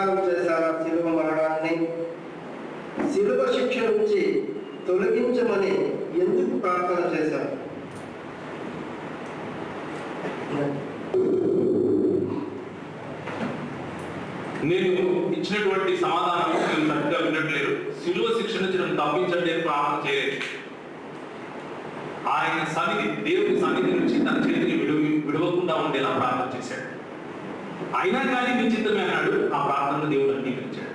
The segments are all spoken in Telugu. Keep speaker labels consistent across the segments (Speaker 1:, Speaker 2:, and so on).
Speaker 1: ఆయన ప్రచారం చేశారు ఆ శిలువ మరణాన్ని. శిలువ శిక్ష నుంచి తొలగించమని ఎందుకు ప్రార్థన చేశారు?
Speaker 2: నేను ఇచ్చినటువంటి సమాధానం నేను సరిగ్గా వినట్లేదు. శిలువ శిక్ష నుంచి నన్ను తప్పించండి అని ప్రార్థన చేయలేదు. ఆయన సన్నిధి దేవుని సన్నిధి నుంచి తన చేతిని విడువ విడవకుండా ఉండేలా ప్రార్థన చేశాడు. అయినా కానీ విచిత్రమే అన్నాడు. ఆ ప్రార్థనను దేవుడు అంగీకరించాడు.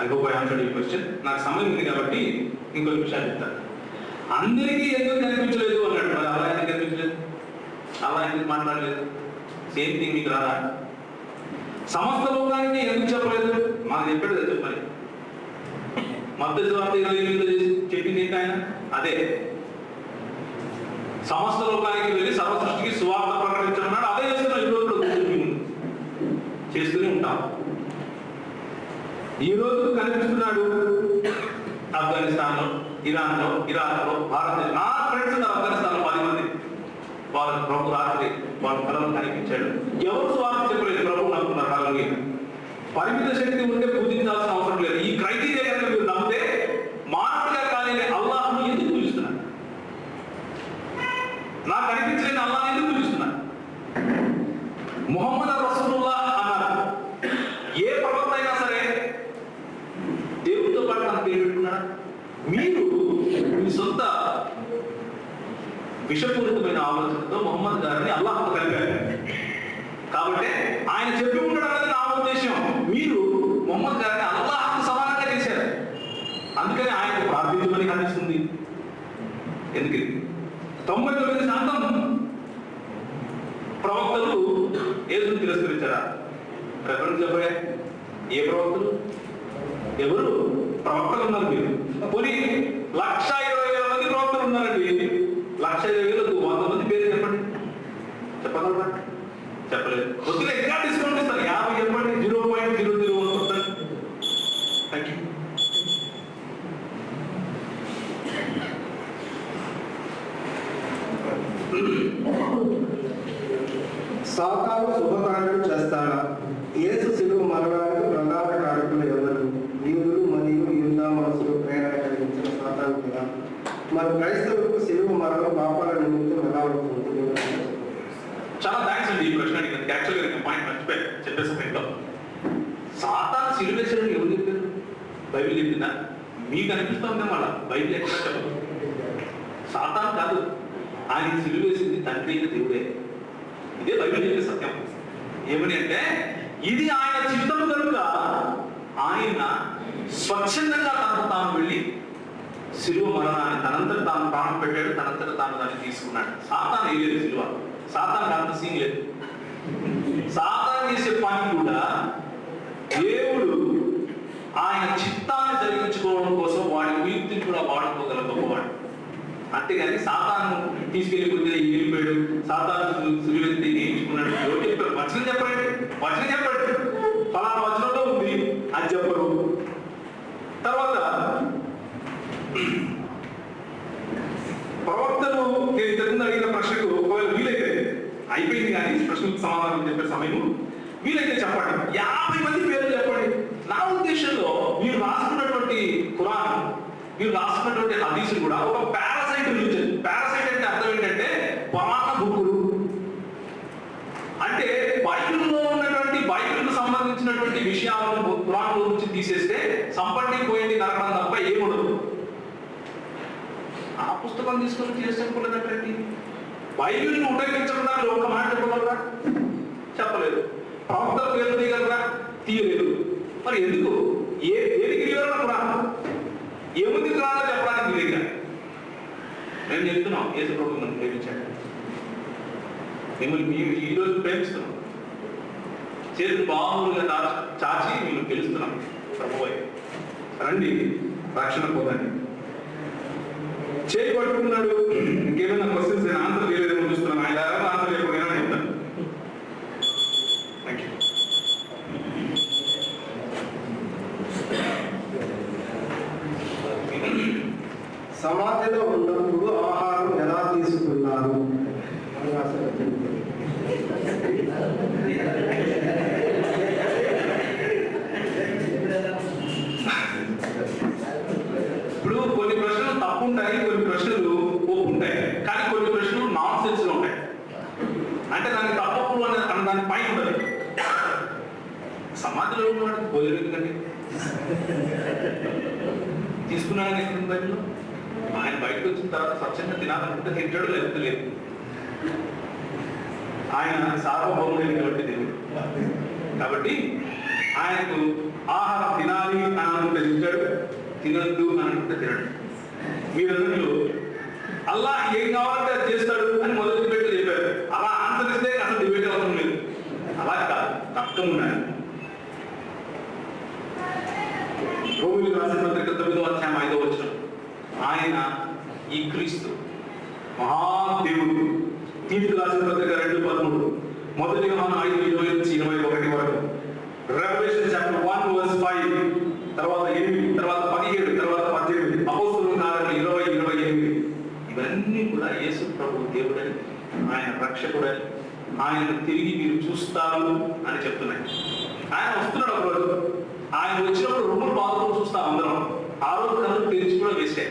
Speaker 2: ఐ హోప్ ఐ ఈ క్వశ్చన్ నాకు సమయం ఉంది కాబట్టి ఇంకో విషయాలు చెప్తాను. అందరికీ ఎందుకు కనిపించలేదు అన్నాడు. మరి అలా ఎందుకు కనిపించలేదు? అలా ఎందుకు మాట్లాడలేదు? సేమ్ థింగ్ మీకు రాదా? సమస్త లోకానికి ఎందుకు చెప్పలేదు? మాకు చెప్పాడు కదా చెప్పాలి. మధ్య వార్త ఇరవై ఎనిమిదిలో చెప్పింది ఏంటి ఆయన? అదే. సమస్త లోకానికి వెళ్ళి సర్వ సృష్టికి సువార్త ప్రకటించమన్నాడు అదే చేస్తున్నాం ఈ రోజు కూడా కూర్చొని ముందు. చేస్తూనే ఉంటాం ఈ రోజు కనిపిస్తున్నాడు ఆఫ్ఘనిస్తాన్లో ఇరాన్లో ఇరాక్లో భారతదేశం నా ఫ్రెండ్స్ ఆఫ్ఘనిస్తాన్లో పది మంది. వాళ్ళ ప్రభు రాత్రి వాళ్ళ కళలు కనిపించాడు. ఎవరు స్వార్థం చెప్పలేదు ప్రభు నమ్ముకున్నారు మీద పరిమిత శక్తి ఉంటే పూజించాల్సిన అవసరం లేదు ఈ క్రైటీరియా కనుక మీరు నమ్మితే మానవుడిగా కానీ అల్లాహ్ను ఎందుకు పూజిస్తున్నారు నాకు కనిపించలేని అల్లాహ్ ఎందుకు పూజిస్తున్నారు ముహమ్మద్ రసూలుల్లా అన్నారు ఏ ప్రవక్త అయినా సరే దేవుడితో పాటు తన పేరు పెట్టుకున్నాడా మీరు మీ సొంత విషపూరితమైన ఆలోచనతో మొహమ్మద్ గారిని అల్లాహ్తో కలిపారు కాబట్టి ఆయన చెప్పి ఉండడం అనేది నా ఉద్దేశం మీరు మొహమ్మద్ గారిని అల్లాహ్కు సమానంగా చేశారు అందుకని ఆయనకు ప్రార్థించమని కనిపిస్తుంది ఎందుకు తొంభై తొమ్మిది శాతం ప్రవక్తలు యేసుని తిరస్కరించారా? రెఫరెన్స్ చెప్పే ఏ ప్రవక్తలు? ఎవరు? ప్రవక్తలు ఉన్నారు మీరు. పోనీ లక్ష ఇరవై వేల మంది ప్రవక్తలు ఉన్నారండి లక్ష ఇరవై వేలకు వంద మంది పేరు చెప్పండి చెప్పగలరా చెప్పలేదు కొద్దిగా ఇంకా డిస్కౌంట్ ఇస్తారు యాభై చెప్పండి zero point zero zero one percent thank you
Speaker 1: సాతాను శుభకార్యం చేస్తాడా యేసు శిలువ మరణానికి ప్రధాన కారకులు ఎవరు యూదులు మరియు యూదా మనసులు ప్రేరణ కలిగించిన సాతాను కదా మరి క్రైస్తవులకు శిలువ మరణం పాపాల నిమిత్తం ఎలా అవుతుంది
Speaker 2: చాలా థ్యాంక్స్ అండి ఈ ప్రశ్న అడిగినందుకు యాక్చువల్గా నేను పాయింట్ మర్చిపోయాను చెప్పే సమయంలో సాతాన్ సిలువేశ్వరుడు ఎవరు చెప్పారు బైబిల్ చెప్పిందా మీకు అనిపిస్తుంది మన బైబిల్ ఎక్కడ చెప్పదు. సాతాన్ కాదు. ఆయన సిలువేసింది తండ్రి అయిన దేవుడే. ఇదే బైబిల్ చెప్పే సత్యం. ఏమని అంటే ఇది ఆయన చిత్తం కనుక ఆయన స్వచ్ఛందంగా తనకు తాను వెళ్ళి సిలువ మరణాన్ని తనంతట తాను ప్రాణం పెట్టాడు తనంతట తాను దాన్ని తీసుకున్నాడు. సాతాన్ వేయలేదు సిలువ. సాతాన్ అంత సీన్ లేదు. సాతాన్ చేసే పని కూడా దేవుడు ఆయన చిత్తాన్ని జరిగించు కోసం వాడి కీర్తిని కూడా వాడుకోగల గొప్పవాడు అంతేగాని సాతాను తీసుకెళ్ళి తీసుకెళ్ళిపోతే వెళ్ళిపోయాడు. సాతాను సులువెత్తి నేర్చుకున్నాడు. ఎవరు చెప్పారు? వచనం చెప్పండి. వచనం చెప్పండి. ఫలానా వచనంలో ఉంది. అది చెప్పరు. తర్వాత ప్రవక్తను నేను ఇంతకుముందు అడిగిన ప్రశ్నకు ఒకవేళ వీలైతే అయిపోయింది కానీ ప్రశ్నకు సమాధానం చెప్పే సమయం వీలైతే చెప్పండి. యాభై మంది పేర్లు చెప్పండి. నా ఉద్దేశంలో మీరు రాసుకున్నటువంటి ఖురాన్ మీరు రాసుకున్నటువంటి హదీసులు కూడా ఒక బైబిల్ని ఉపయోగించకుండా ఒక మాట చెప్పగలరా? చెప్పలేదు. ప్రవక్త పేరు తీయగలరా? తీయలేదు. మరి ఎందుకు? ఏ దేనికి వివరణ కూడా? ఏముంది కాదో చెప్పడానికి లేక నేను మేము చెప్తున్నాం యేసు ప్రభు నన్ను ప్రేమించాడు. మిమ్మల్ని మేము ఈ రోజు ప్రేమిస్తున్నాం చేతులు బాగుగా దాచి చాచి మేము పిలుస్తున్నాం ప్రభువై. రండి రక్షణ పోదండి. చేయి పట్టుకున్నాడు. ఇంకేమైనా క్వశ్చన్స్ నేను ఆన్సర్ చేయలేదేమో చూస్తున్నాను ఆయన ఎవరైనా ఆన్సర్ చెప్పకపోయినా చెప్తాను థ్యాంక్ యూ
Speaker 1: సమాధిలో ఉన్నప్పుడు ఆహారం ఎలా తీసుకున్నారు అని అసలు చెప్తుంది.
Speaker 2: ఇప్పుడు కొన్ని ప్రశ్నలు తప్పు ఉంటాయి కొన్ని ప్రశ్నలు ఒప్పు ఉంటాయి కానీ కొన్ని ప్రశ్నలు నాన్ సెన్స్లో ఉంటాయి అంటే దానికి తప్పప్పుడు అనే అన్న దాని పైన ఉండదు సమాధిలో ఉన్నవాడు భోజనం ఎందుకండి తీసుకున్నాడని ఎక్కడ బయటలో ఆయన బయటకు వచ్చిన తర్వాత స్వచ్ఛంగా తినాలనుకుంటే తింటాడు లేకపోతే లేదు. ఆయన సార్వభౌమైనటువంటి దేవుడు. కాబట్టి ఆయనకు ఆహారం తినాలి అని అనుకుంటే తింటాడు తినద్దు అని అనుకుంటే తినడు. మీరందరూ అల్లా ఏం కావాలంటే అది చేస్తాడు అని మొదటి డిబేట్ చెప్పారు. అలా ఆన్సర్ ఇస్తే అసలు డిబేట్ అవసరం లేదు. అలా కాదు తప్పకుండా ఉన్నాయి రోమిలకు రాసిన పత్రిక తొమ్మిదో అధ్యాయం ఐదో వచ్చిన ఆయన ఈ క్రీస్తు మహాదేవుడు. తీర్పు రాసిన పత్రిక రెండు పదమూడు. మొదటి యోహాను ఐదు ఇరవై నుంచి ఇరవై ఒకటి వరకు. Revolution chapter one verse five తర్వాత ఎనిమిది తర్వాత పదిహేడు తర్వాత పద్దెనిమిది. అపోస్తుల కారణం ఇరవై ఇరవై ఎనిమిది. ఇవన్నీ కూడా యేసు ప్రభు దేవుడని ఆయన రక్షకుడని ఆయన తిరిగి మీరు చూస్తారు అని చెప్తున్నాయి. ఆయన వస్తున్నాడు ఒకరోజు. ఆయన వచ్చినప్పుడు రొమ్ములు బాత్రూమ్ చూస్తాం అందరం. ఆ రోజు కళ్ళు తెరిచి కూడా వేస్తే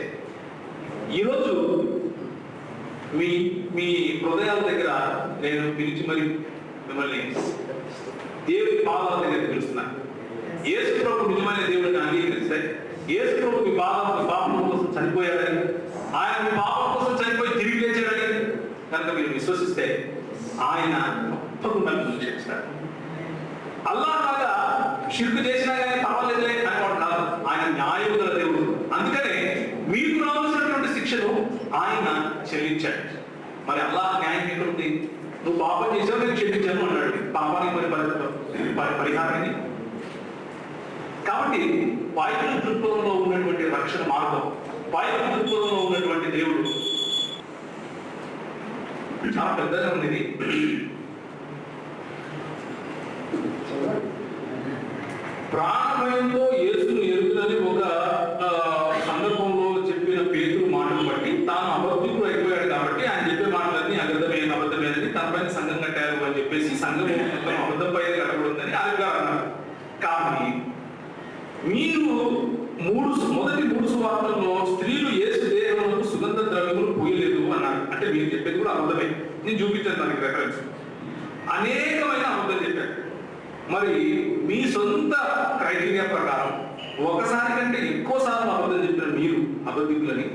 Speaker 2: ఈరోజు మీ మీ హృదయాల దగ్గర నేను పిలిచి మరి మిమ్మల్ని దేవుడి పాదాల దగ్గర పిలుస్తున్నాను ఏసు ప్రభు నిజమైన దేవుడిని అంగీకరిస్తే ఏసు ప్రభు మీ పాదాల పాపం కోసం చనిపోయాడని ఆయన మీ పాపం కోసం చనిపోయి తిరిగి లేచాడని కనుక మీరు విశ్వసిస్తే ఆయన తప్పకుండా మిమ్మల్ని క్షమిస్తాడు అల్లా లాగా షిర్కు చేసి కానీ పర్వాలేదులే అనేవాడు కాదు ఆయన న్యాయం గల దేవుడు అందుకనే మీకు రావాల్సినటువంటి శిక్షను ఆయన చెల్లించాడు. మరి అల్లాహ్ న్యాయం ఎక్కడుంది? నువ్వు పాపం చేసావు నేను చెల్లించాను అన్నాడు. పాపానికి మరి పరి- పరి- కాబట్టి బైబిల్ దృక్పథంలో ఉన్నటువంటి రక్షణ మార్గం బైబిల్ దృక్పథంలో ఉన్నటువంటి దేవుడు చాలా పెద్దగా ఉంది ఇది ప్రాణభయంతో యేసును ఎరుగుదని ఒక ఆ, సందర్భంలో చెప్పిన పేతురు మాటలు బట్టి తాను అబద్ధికుడు అయిపోయాడు కాబట్టి ఆయన చెప్పే మాటలన్నీ అబద్ధమే అబద్ధమేనని తన పైన సంఘం కట్టారు అని చెప్పేసి సంఘం మొత్తం అబద్ధం పైన కట్టబడిందని అది అన్నారు కానీ మీరు మూడు మొదటి మూడు సువార్తల్లో స్త్రీలు ఏసు దేహములకు సుగంధ ద్రవ్యములు పోయలేదు అన్నారు అంటే మీరు చెప్పేది కూడా అబద్ధమే. నేను చూపించాను దానికి రెఫరెన్స్ అనేకమైన అబద్ధం చెప్పారు. మరి మీ సొంత క్రైటీరియా ప్రకారం ఒకసారి కంటే ఎక్కువ సార్లు అబద్ధం చెప్పిన మీరు అబద్ధికులని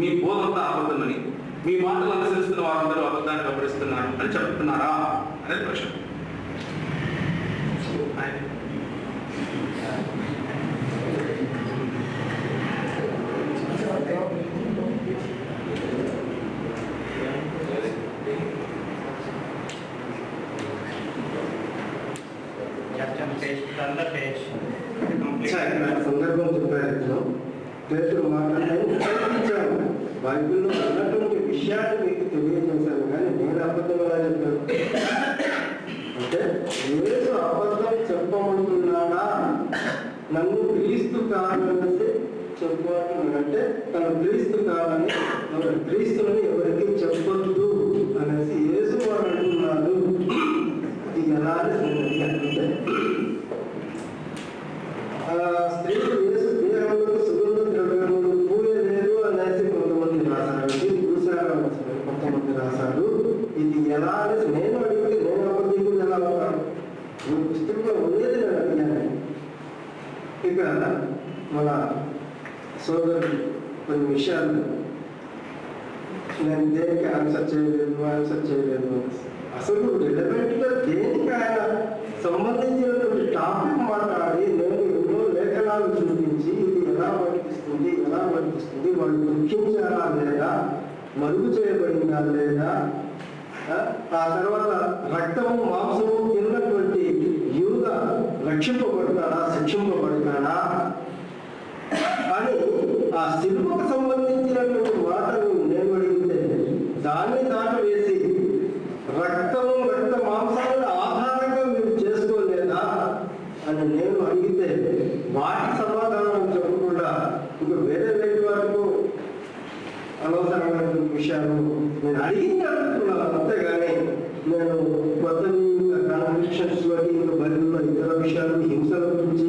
Speaker 2: మీ బోధంతా అబద్ధమని మీ మాటలు అనుసరిస్తున్న వారందరూ అబద్ధాన్ని గమనిస్తున్నారు అని చెప్తున్నారా? అనేది ప్రశ్న.
Speaker 3: Just on the page.
Speaker 1: సందర్భం చెప్పారు మాట్లాడారు బైబిల్లో ఉన్నటువంటి విషయాలు మీకు తెలియజేశాను కానీ నేను అబద్ధం ఎలా చెప్పాను? అంటే యేసు అబద్ధం నన్ను క్రీస్తు కావాలనేసి చెప్పమంటున్నాడంటే తను క్రీస్తు కావాలని మరి ఎవరికి చెప్పొద్దు అనేసి యేసు వాడు అంటున్నాడు ఇది ఎలా అని నేను అడిగాను. అంటే ఆ స్త్రీలు యేసు దేహములకు సుగంధ ద్రవ్యములు పూయలేదు అనేసి కొంతమంది రాశారు ఇది పురుషాలు కొంతమంది రాశారు ఇది ఎలా అనేసి నేను అడిగితే నేను అబద్ధికుడు ఎలా అవుతాను ఈ పుస్తకంలో ఉండేది నేను అడిగాను ఇక మన సోదరుడు కొన్ని నేను దేనికి ఆన్సర్ చేయలేను ఆన్సర్ చేయలేను. అసలు రిలవెంట్గా దేనికి ఆయన సంబంధించినటువంటి టాపిక్ మాట్లాడి నేను ఎన్నో లేఖనాలు చూపించి ఇది ఎలా వర్తిస్తుంది ఎలా వర్తిస్తుంది వాళ్ళు దుఃఖించారా లేదా మరుగు చేయబడిందా లేదా ఆ, తర్వాత రక్తము మాంసము తిన్నటువంటి యువత రక్షింపబడతాడా శిక్షింపబడతాడా అని ఆ శిల్పకు సంబంధించినటువంటి మాటను నేను అడిగితే దాన్ని దాటవేసి రక్తము రక్త మాంసాలను ఆధారంగా మీరు చేసుకోలేదా అని నేను అడిగితే వాటి సమాధానం చెప్పకుండా ఇంకా వేరే లేని వరకు అనవసరమైన విషయాలు నేను అడిగింది అడుగుతున్నాను అంతేగాని నేను కొత్త కాన్ఫ్లిక్షన్స్లోకి ఇంకా బదిలో ఇతర విషయాలను హింసల గురించి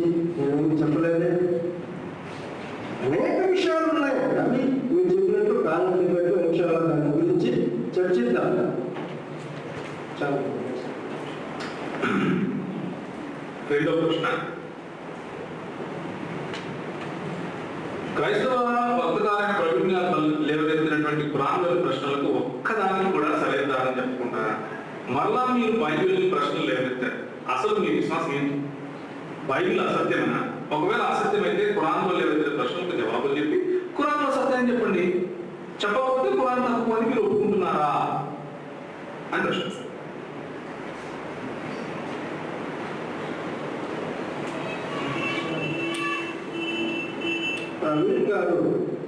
Speaker 2: బైబిల్ అసత్యమనా? ఒకవేళ అసత్యమైతే కురాన్లో లేవైతే ప్రశ్నలకు జవాబులు చెప్పి కురాన్లో సత్యం చెప్పండి. చెప్పకపోతే కురాన్ తక్కువ మీరు ఒప్పుకుంటున్నారా? అని ప్రశ్న.
Speaker 1: ప్రవీణ్ గారు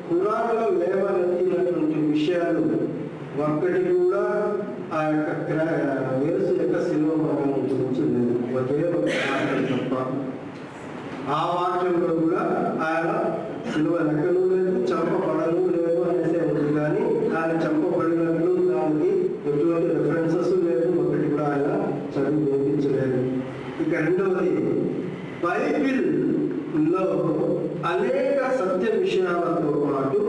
Speaker 1: కురాన్లో లేవనెత్తినటువంటి విషయాలు ఒక్కటి కూడా ఆ యొక్క బైబిల్లో అనేక సత్య విషయాలతో పాటు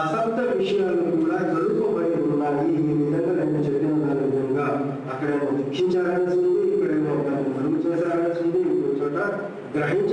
Speaker 1: అసత్య విషయాలు కూడా కలుపబడి ఉన్నాయి. ఈ విధంగా నేను చెప్పిన దాని విధంగా అక్కడేమో శిక్షించాల్సి ఇక్కడేమో దాన్ని మరుగు చేశాల్సి ఇంకో చోట
Speaker 2: గ్రహించ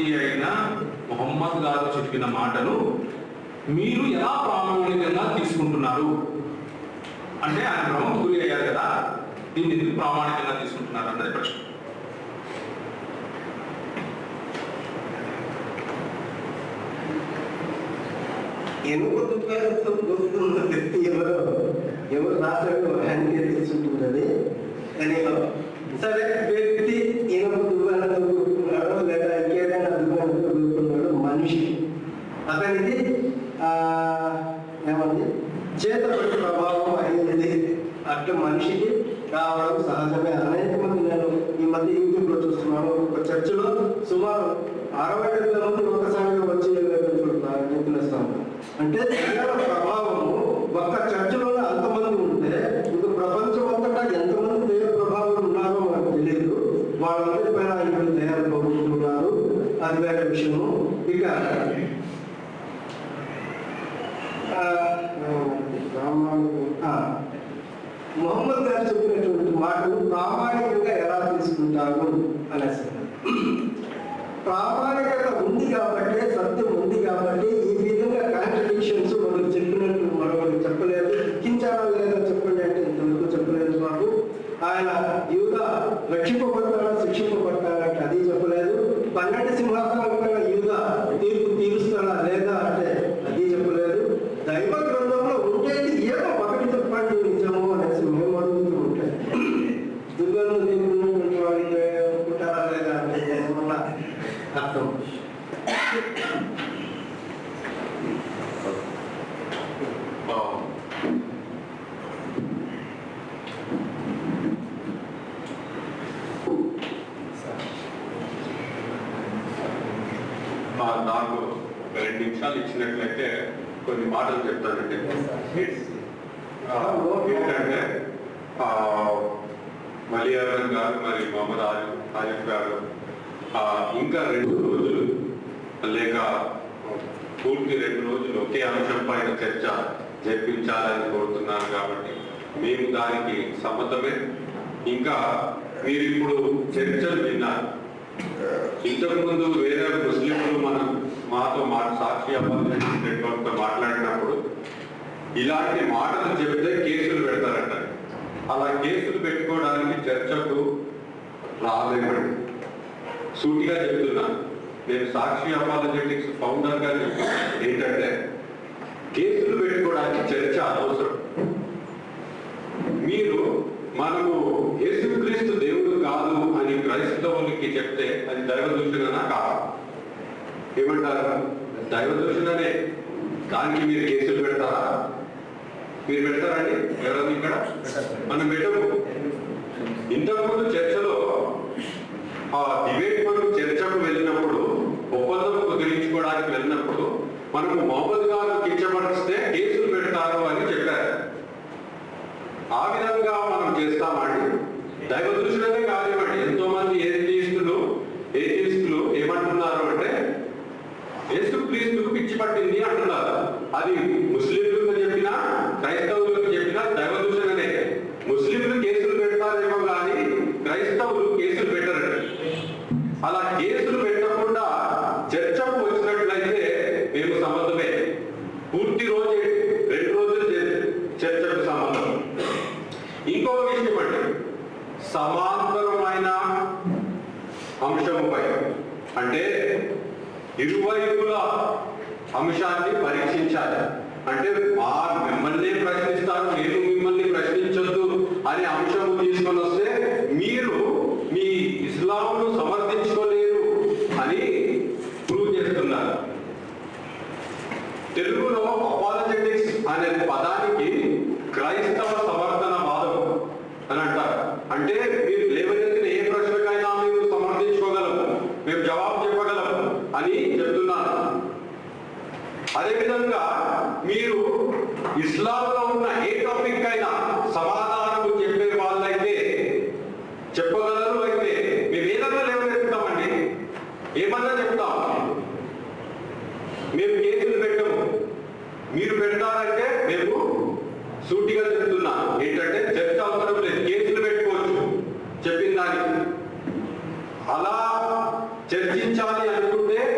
Speaker 2: ప్రవక్తి అయిన మొహమ్మద్ గారు చెప్పిన మాటను మీరు ఎలా ప్రామాణికంగా తీసుకుంటున్నారు? అంటే ఆయన భ్రమకు గురి అయ్యారు కదా దీన్ని ఎందుకు ప్రామాణికంగా తీసుకుంటున్నారు అన్నది ప్రశ్న.
Speaker 1: ఎనుగుడు పేరుతో గుర్తున్న వ్యక్తి ఎవరో ఎవరు రాశాడు సరే వ్యక్తి అతనికి ఏమంది? చేత ప్రభావం అయింది. అట్లా మనిషికి రావడం సహజమే. అనేక మంది నేను ఈ మధ్య యూట్యూబ్లో చూస్తున్నాను. ఒక చర్చిలో సుమారు అరవై వేల మంది ఒకసారిగా వచ్చి చూపిస్తాము అంటే అంటే ప్రభావము ఒక్క చర్చిలో అంతమంది ఉంటే ఇక ప్రపంచం అంతటా ఎంతమంది దేవ ప్రభావం ఉన్నారో మనకు తెలియదు వాళ్ళందరిపైన ఇప్పుడు తయారు పడుతున్నారు అది వేరే విషయము. ఇక మొహమ్మద్ గారు చెప్పినటువంటి మాటలు ప్రామాణికంగా ఎలా తీసుకుంటారు అనేసి. నాకు ఒక రెండు నిమిషాలు
Speaker 4: ఇచ్చినట్లయితే కొన్ని మాటలు చెప్తానండి. ఏంటంటే మలియారం గారు మరి మొహమ్మద్ ఆరిఫ్ ఆరిఫ్ గారు ఇంకా రెండు రోజులు లేక పూర్తి రెండు రోజులు ఒకే అంశం పైన చర్చ జరిపించాలని కోరుతున్నాను కాబట్టి మేము దానికి సమ్మతమే. ఇంకా మీరు ఇప్పుడు చర్చలు విన్నారు. ఇంతకుముందు వేరే ముస్లింలు మనం మాతో మా సాక్షి నెట్వర్క్తో మాట్లాడినప్పుడు ఇలాంటి మాటలు చెప్తే కేసులు పెడతారంట. అలా కేసులు పెట్టుకోవడానికి చర్చకు రాలేమండి. సూటిగా చెప్తున్నా నేను సాక్షి అపాలజెటిక్స్ ఫౌండర్గా చెప్తున్నా. ఏంటంటే కేసులు పెట్టుకోవడానికి చర్చ అవసరం. మీరు మనము యేసుక్రీస్తు దేవుడు కాదు అని క్రైస్తవులకి చెప్తే అది దైవ దూషణనా కాదు? ఏమంటారు? దైవ దూషణనే. దానికి మీరు కేసులు పెడతారా? మీరు పెడతారండి? ఎవరన్నా ఇక్కడ? మనం పెట్టము. ఇంతకుముందు చర్చలో ఆ డిబేట్ మనం చర్చకు వెళ్ళినప్పుడు ఒప్పందం కుదిరించుకోవడానికి వెళ్ళినప్పుడు మనము మొహమ్మద్ గారు కించపరిస్తే కేసులు పెడతారు అని చెప్పారు ఆ విధంగా మనం చేస్తామండి దైవ దృష్టిలోనే కానివ్వండి ఎంతో మంది ఏథీస్తులు ఏథీస్తులు ఏమంటున్నారు అంటే యేసు క్రీస్తుకు పిచ్చి పట్టింది అంటున్నారు అది ముస్లింలకు చెప్పినా క్రైస్తవులకు చెప్పినా దైవ దూషణనే ముస్లింలు కేసులు పెడతారేమో కానీ క్రైస్తవులు కేసులు పెట్టరండి అలా కేసులు deve जगदीश चाली अनुकूल ने